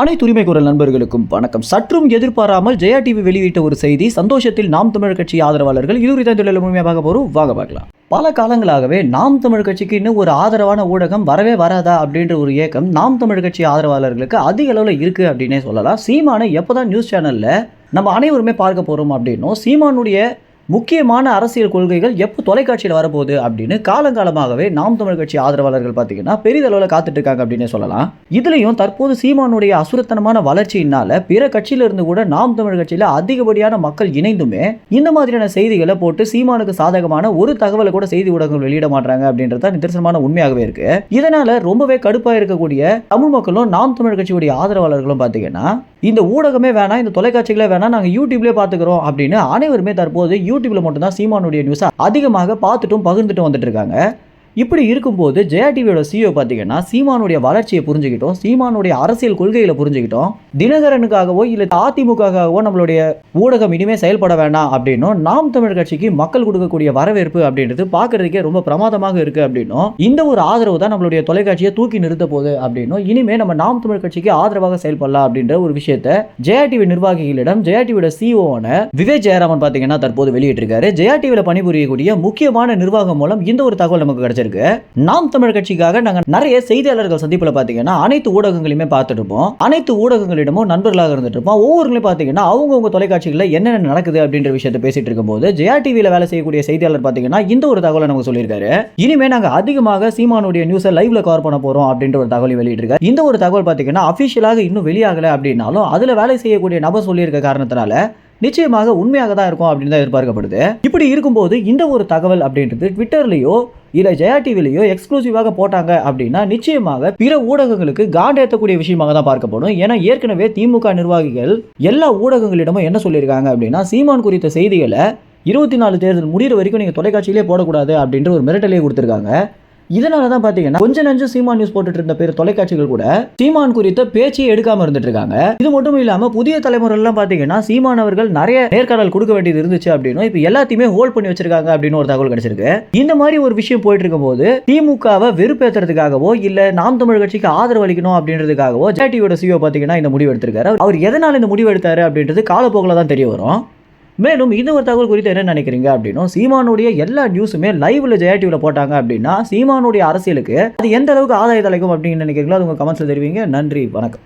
அனைத்து உரிமை குரல் நண்பர்களுக்கும் வணக்கம். சற்றும் எதிர்பாராமல் ஜெயா டிவி வெளியிட்ட ஒரு செய்தி சந்தோஷத்தில் நாம் தமிழர் கட்சி ஆதரவாளர்கள் இது குறித்த தொழில் முழுமையாக பார்க்க வாங்க பார்க்கலாம். பல காலங்களாகவே நாம் தமிழ் கட்சிக்கு இன்னும் ஒரு ஆதரவான ஊடகம் வரவே வராதா அப்படின்ற ஒரு ஏக்கம் நாம் தமிழ் கட்சி ஆதரவாளர்களுக்கு அதிக அளவில் இருக்கு அப்படின்னே சொல்லலாம். சீமானை எப்போதான் நியூஸ் சேனல்ல நம்ம அனைவருமே பார்க்க போறோம் அப்படின்னும் சீமானுடைய முக்கியமான அரசியல் கொள்கைகள் எப்போ தொலைக்காட்சியில் வரப்போகுது அப்படின்னு காலங்காலமாகவே நாம் தமிழ் கட்சி ஆதரவாளர்கள் பார்த்தீங்கன்னா பெரிதளவில் காத்துட்டு இருக்காங்க அப்படின்னு சொல்லலாம். இதுலேயும் தற்போது சீமானுடைய அசுரத்தனமான வளர்ச்சியினால பிற கட்சியில இருந்து கூட நாம் தமிழ் கட்சியில் அதிகப்படியான மக்கள் இணைந்துமே இந்த மாதிரியான செய்திகளை போட்டு சீமானுக்கு சாதகமான ஒரு தகவலை கூட செய்தி ஊடகங்கள் வெளியிட மாட்டாங்க அப்படின்றது நிதர்சனமான உண்மையாகவே இருக்கு. இதனால ரொம்பவே கடுப்பாக இருக்கக்கூடிய தமிழ் மக்களும் நாம் தமிழ் கட்சியுடைய ஆதரவாளர்களும் பார்த்தீங்கன்னா இந்த ஊடகமே வேணாம் இந்த தொலைக்காட்சிகளே வேணாம் நாங்கள் யூடியூப்லேயே பார்த்துக்கிறோம் அப்படின்னு அனைவருமே தற்போது யூடியூப்ல மட்டும்தான் சீமானுடைய நியூஸை அதிகமாக பார்த்துட்டும் பகிர்ந்துட்டும் வந்துட்டு இருக்காங்க இப்படி இருக்கும்போது ஜெயா டிவியோட சிஓ பார்த்தீங்கன்னா சீமானுடைய வளர்ச்சியை புரிஞ்சுக்கிட்டோம் சீமானுடைய அரசியல் கொள்கைகளை புரிஞ்சுக்கிட்டோம். தினகரனுக்காகவோ இல்லை அதிமுகவோ நம்மளுடைய ஊடகம் இனிமேல் செயல்பட வேண்டாம் அப்படின்னும் நாம் தமிழ் கட்சிக்கு மக்கள் கொடுக்கக்கூடிய வரவேற்பு அப்படின்றது பார்க்கறதுக்கே ரொம்ப பிரமாதமாக இருக்கு அப்படின்னும் இந்த ஒரு ஆதரவு தான் நம்மளுடைய தொலைக்காட்சியை தூக்கி நிறுத்த போகுது அப்படின்னும் இனிமேல் நம்ம நாம் தமிழ் கட்சிக்கு ஆதரவாக செயல்படலாம் அப்படின்ற ஒரு விஷயத்தை ஜெயா டிவி நிர்வாகிகளிடம் ஜெயா டிவியோட சிஓன விவேக் ஜெயராமன் பார்த்தீங்கன்னா தற்போது வெளியிட்டிருக்காரு. ஜெயா டிவியில் பணிபுரியக்கூடிய முக்கியமான நிர்வாகம் மூலம் இந்த ஒரு தகவல் நமக்கு கிடைச்சிருக்கு. நாம் தமிழ் கட்சிக்காக நாங்கள் நிறைய செய்தியாளர்கள் சந்திப்பில் பார்த்தீங்கன்னா அனைத்து ஊடகங்களையுமே பார்த்துட்டு இருப்போம். அனைத்து ஊடகங்களிடமும் நண்பர்களாக இருந்துட்டு இருப்போம். ஒவ்வொருங்களையும் பார்த்தீங்கன்னா அவங்கவுங்க தொலைக்காட்சிகளில் என்னென்ன நடக்குது அப்படின்ற விஷயத்தை பேசிட்டு இருக்கும்போது ஜெயா டிவியில் வேலை செய்யக்கூடிய செய்தியாளர் பார்த்தீங்கன்னா இந்த ஒரு தகவலை நமக்கு சொல்லியிருக்காரு. இனிமே நாங்கள் அதிகமாக சீமானுடைய நியூஸை லைவ்ல கவர் பண்ண போறோம் அப்படின்ற ஒரு தகவல் வெளியிட்டிருக்காரு. இந்த ஒரு தகவல் பார்த்தீங்கன்னா அஃபிஷியலாக இன்னும் வெளியாகலை அப்படின்னாலும் அதில் வேலை செய்யக்கூடிய நபர் சொல்லியிருக்க காரணத்தினால நிச்சயமாக உண்மையாக தான் இருக்கும் அப்படின்னு தான் எதிர்பார்க்கப்படுது. இப்படி இருக்கும்போது இந்த ஒரு தகவல் அப்படின்றது ட்விட்டர்லேயோ இல்லை ஜெயா டிவிலையோ எக்ஸ்க்ளூசிவாக போட்டாங்க அப்படின்னா நிச்சயமாக பிற ஊடகங்களுக்கு காண்டேற்றக்கூடிய விஷயமாக தான் பார்க்கப்படும். ஏன்னா ஏற்கனவே திமுக நிர்வாகிகள் எல்லா ஊடகங்களிடமும் என்ன சொல்லியிருக்காங்க அப்படின்னா சீமான் குறித்த செய்திகளை இருபத்தி நாலு தேர்தல் முடிகிற வரைக்கும் நீங்கள் தொலைக்காட்சியிலே போடக்கூடாது அப்படின்ற ஒரு மிரட்டலே கொடுத்துருக்காங்க. இதனால தான் பார்த்தீங்கன்னா கொஞ்ச நஞ்சம் சீமான் நியூஸ் போட்டுட்டு இருந்த பேர் தொலைக்காட்சிகள் கூட சீமான் குறித்த பேச்சையே எடுக்காம இருந்துட்டு இருக்காங்க இது மட்டும் இல்லாம புதிய தலைமுறைலாம் பார்த்தீங்கன்னா சீமான் அவர்கள் நிறைய நேர்காணல் கொடுக்க வேண்டியது இருந்துச்சு அப்படின்னு இப்போ எல்லாத்தையுமே ஹோல்ட் பண்ணி வச்சிருக்காங்க அப்படின்னு ஒரு தகவல் கிடைச்சிருக்கு. இந்த மாதிரி ஒரு விஷயம் போயிட்டு இருக்கும்போது திமுகவை வெறுப்பேற்றுறதுக்காகவோ இல்ல நாம் தமிழ் கட்சிக்கு ஆதரவு அளிக்கணும் அப்படின்றதுக்காகவோ ஜேடியோட சிஓ பார்த்தீங்கன்னா இந்த முடிவு எடுத்திருக்காரு. அவர் எதனால இந்த முடிவு எடுத்தாரு அப்படின்றது காலப்போக்கில் தான் தெரிய வரும். மேலும் இந்த ஒரு தகவல் குறித்து என்ன நினைக்கிறீங்க அப்படின்னும் சீமானுடைய எல்லா நியூஸுமே லைவ்ல ஜெயா டிவியில் போட்டாங்க அப்படின்னா சீமானுடைய அரசியலுக்கு அது எந்த அளவுக்கு ஆதாயத்தை அப்படின்னு நினைக்கிறீங்களோ அது உங்கள் கமெண்ட்ஸில் தெரிவிங்க. நன்றி வணக்கம்.